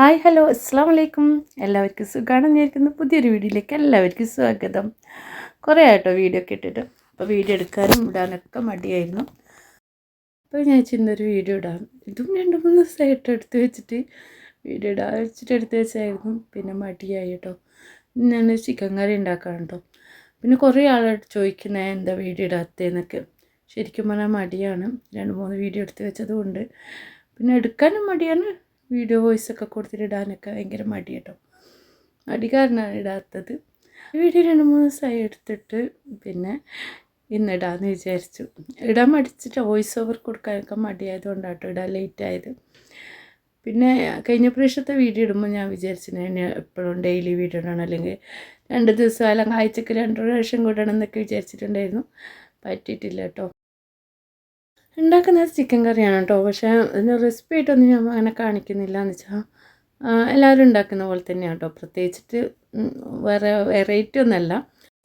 Hi hello അസ്സാം വലൈക്കും എല്ലാവർക്കും സുഖമാണെന്ന് വിചാരിക്കുന്നു പുതിയൊരു വീഡിയോയിലേക്ക് എല്ലാവർക്കും സ്വാഗതം. കുറേ ആയിട്ടോ വീഡിയോ ഒക്കെ ഇട്ടിട്ട്. അപ്പോൾ വീഡിയോ എടുക്കാനും ഇടാനൊക്കെ മടിയായിരുന്നു. അപ്പോൾ ഞാൻ ചിന്നൊരു വീഡിയോ ഇടാം. ഇതും രണ്ട് മൂന്ന് ദിവസമായിട്ട് എടുത്ത് വെച്ചിട്ട് വീഡിയോ ഇടാൻ വെച്ചിട്ട് എടുത്ത് വെച്ചായിരുന്നു. പിന്നെ മടിയായി കേട്ടോ. ഞാൻ ചിക്കൻ കറി ഉണ്ടാക്കാൻ കേട്ടോ. പിന്നെ കുറേ ആളായിട്ട് ചോദിക്കുന്നത് എന്താ വീഡിയോ ഇടാത്തതെന്നൊക്കെ. ശരിക്കും പറഞ്ഞാൽ മടിയാണ്. രണ്ട് മൂന്ന് വീഡിയോ എടുത്ത് വെച്ചതുകൊണ്ട്. പിന്നെ എടുക്കാനും മടിയാണ്. വീഡിയോ വോയിസ് ഒക്കെ കൊടുത്തിട്ട് ഇടാനൊക്കെ ഭയങ്കര മടി കേട്ടോ. മടി കാരണമാണ് ഇടാത്തത് വീഡിയോ രണ്ട് മൂന്ന് ദിവസമായി എടുത്തിട്ട് പിന്നെ ഇന്ന് ഇടാമെന്ന് വിചാരിച്ചു. ഇടാൻ മടിച്ചിട്ട് വോയിസ് ഓവർ കൊടുക്കാനൊക്കെ മടിയായത് കൊണ്ടാട്ടോ ഇടാൻ ലേറ്റ് ആയത്. പിന്നെ കഴിഞ്ഞ പ്രാവശ്യത്തെ വീഡിയോ ഇടുമ്പോൾ ഞാൻ വിചാരിച്ചു ഞാൻ എപ്പോഴും ഡെയിലി വീഡിയോ ഇടണം. അല്ലെങ്കിൽ രണ്ട് ദിവസം അല്ലെങ്കിൽ ആഴ്ചക്ക് രണ്ട് പ്രാവശ്യം കൂടണം എന്നൊക്കെ വിചാരിച്ചിട്ടുണ്ടായിരുന്നു. പറ്റിയിട്ടില്ല കേട്ടോ. ഉണ്ടാക്കുന്നത് ചിക്കൻ കറിയാണ് കേട്ടോ. പക്ഷേ അതിന്റെ റെസിപ്പി ആയിട്ടൊന്നും ഞാൻ അങ്ങനെ കാണിക്കുന്നില്ല എന്ന് വെച്ചാൽ എല്ലാവരും ഉണ്ടാക്കുന്ന പോലെ തന്നെയാണ് കേട്ടോ. പ്രത്യേകിച്ചിട്ട് വേറെ വെറൈറ്റി ഒന്നല്ല.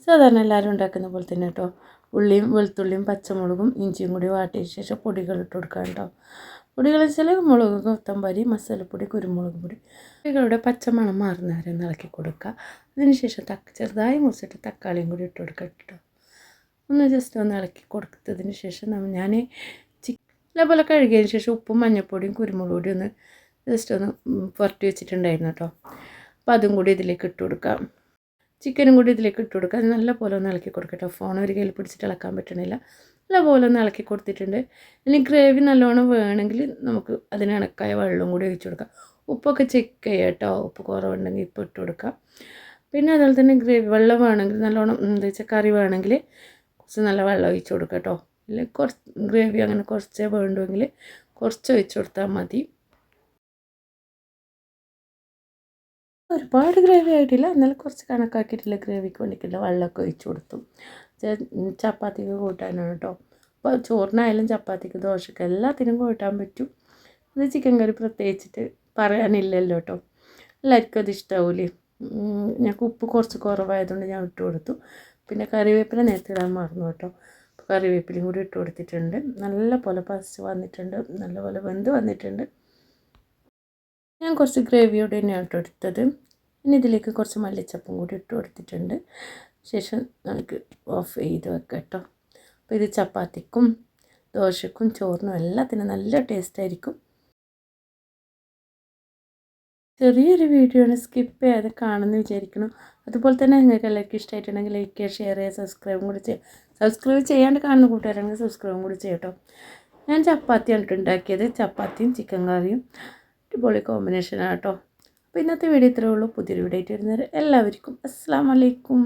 സാധാരണ എല്ലാവരും ഉണ്ടാക്കുന്ന പോലെ തന്നെ കേട്ടോ. ഉള്ളിയും വെളുത്തുള്ളിയും പച്ചമുളകും ഇഞ്ചിയും കൂടി വാട്ടിയ ശേഷം പൊടികൾ ഇട്ട് കൊടുക്കാം കേട്ടോ. പൊടികൾ വെച്ചാൽ മുളക് കൊത്തമ്പരി മസാലപ്പൊടി കുരുമുളക് പൊടി. പൊടികളുടെ പച്ചമണം മാറുന്നവരെ ഇളക്കി കൊടുക്കുക. അതിനുശേഷം തക്ക ചെറുതായി മുറിച്ചിട്ട് തക്കാളിയും കൂടി ഇട്ട് കൊടുക്കുക കേട്ടോ. ഒന്ന് ജസ്റ്റ് ഒന്ന് ഇളക്കി കൊടുത്തതിന് ശേഷം ഞാൻ ചിക്കനെ കഴുകിയതിന് ശേഷം ഉപ്പും മഞ്ഞൾപ്പൊടിയും കുരുമുളക് ഒന്ന് ജസ്റ്റ് ഒന്ന് പുരട്ടി വെച്ചിട്ടുണ്ടായിരുന്നു കേട്ടോ. അപ്പോൾ അതും കൂടി ഇതിലേക്ക് ഇട്ട് കൊടുക്കാം. ചിക്കനും കൂടി ഇതിലേക്ക് ഇട്ട് കൊടുക്കാം. അത് നല്ല പോലെ ഒന്ന് ഇളക്കി കൊടുക്കട്ടോ ഫോൺ ഒരു കയ്യിൽ പിടിച്ചിട്ട് ഇളക്കാൻ പറ്റണില്ല. നല്ലപോലെ ഒന്ന് ഇളക്കി കൊടുത്തിട്ടുണ്ട്. ഇനി ഗ്രേവി നല്ലോണം വേണമെങ്കിൽ നമുക്ക് അതിന് ഇണക്കായ വെള്ളവും കൂടി ഒഴിച്ചു കൊടുക്കാം. ഉപ്പൊക്കെ ചെക്ക് ചെയ്യാം കേട്ടോ. ഉപ്പ് കുറവുണ്ടെങ്കിൽ ഇപ്പം ഇട്ട് കൊടുക്കാം. പിന്നെ അതുപോലെ തന്നെ ഗ്രേവി വെള്ളം വേണമെങ്കിൽ നല്ലോണം എന്താ വെച്ചാൽ കറി വേണമെങ്കിൽ കുറച്ച് നല്ല വെള്ളം ഒഴിച്ചു കൊടുക്കുക കേട്ടോ. അല്ലെങ്കിൽ കുറച്ച് ഗ്രേവി അങ്ങനെ കുറച്ചേ വേണ്ടുമെങ്കിൽ കുറച്ച് ഒഴിച്ച് കൊടുത്താൽ മതി. ഒരുപാട് ഗ്രേവി ആയിട്ടില്ല. എന്നാലും കുറച്ച് കണക്കാക്കിയിട്ടില്ല ഗ്രേവിക്ക് വേണ്ടിയിട്ടുള്ള വെള്ളമൊക്കെ ഒഴിച്ച് കൊടുത്തു. ചപ്പാത്തിക്ക് കൂട്ടാനാണ് കേട്ടോ. അപ്പോൾ ചോറിനായാലും ചപ്പാത്തിക്ക് ദോശക്ക് എല്ലാത്തിനും കൂട്ടാൻ പറ്റും. അത് ചിക്കൻ കറി പ്രത്യേകിച്ചിട്ട് പറയാനില്ലല്ലോ കേട്ടോ. എല്ലാവർക്കും അത് ഇഷ്ടാവൂലേ? ഞങ്ങൾക്ക് ഉപ്പ് കുറച്ച് കുറവായതുകൊണ്ട് ഞാൻ ഇട്ട് കൊടുത്തു. പിന്നെ കറിവേപ്പില നേരത്തെ ഇടാൻ മറന്നു കേട്ടോ. കറിവേപ്പിലയും കൂടി ഇട്ട് കൊടുത്തിട്ടുണ്ട്. നല്ല പോലെ പസിച്ച് വന്നിട്ടുണ്ട്. നല്ല പോലെ വെന്ത് വന്നിട്ടുണ്ട്. ഞാൻ കുറച്ച് ഗ്രേവിയോടെ തന്നെയാണ് ഇട്ട് എടുത്തത്. ഇനി ഇതിലേക്ക് കുറച്ച് മല്ലിച്ചപ്പും കൂടി ഇട്ട് കൊടുത്തിട്ടുണ്ട്. ശേഷം നമുക്ക് ഓഫ് ചെയ്ത് വെക്കാം കേട്ടോ. അപ്പോൾ ഇത് ചപ്പാത്തിക്കും ദോശക്കും ചോറിനും എല്ലാത്തിനും നല്ല ടേസ്റ്റ് ആയിരിക്കും. ചെറിയൊരു വീഡിയോ ആണ് സ്കിപ്പ് ചെയ്യാതെ കാണുമെന്ന് വിചാരിക്കണം അതുപോലെ തന്നെ നിങ്ങൾക്ക് എല്ലാവർക്കും ഇഷ്ടമായിട്ടുണ്ടെങ്കിൽ ലൈക്ക് ചെയ്യുക ഷെയർ ചെയ്യുക സബ്സ്ക്രൈബും കൂടി ചെയ്യുക. സബ്സ്ക്രൈബ് ചെയ്യാണ്ട് കാണുന്ന കൂട്ടുകാരാണെങ്കിൽ സബ്സ്ക്രൈബും കൂടി ചെയ്യട്ടോ ഞാൻ ചപ്പാത്തിയാണ് ഉണ്ടാക്കിയത്. ചപ്പാത്തിയും ചിക്കൻ കറിയും അടിപൊളി കോമ്പിനേഷനാണ് കേട്ടോ. അപ്പോൾ ഇന്നത്തെ വീഡിയോ ഇത്രയേ ഉള്ളൂ. പുതിയൊരു വീഡിയോ ആയിട്ട് വരുന്നവർ എല്ലാവർക്കും അസ്സാം വലൈക്കും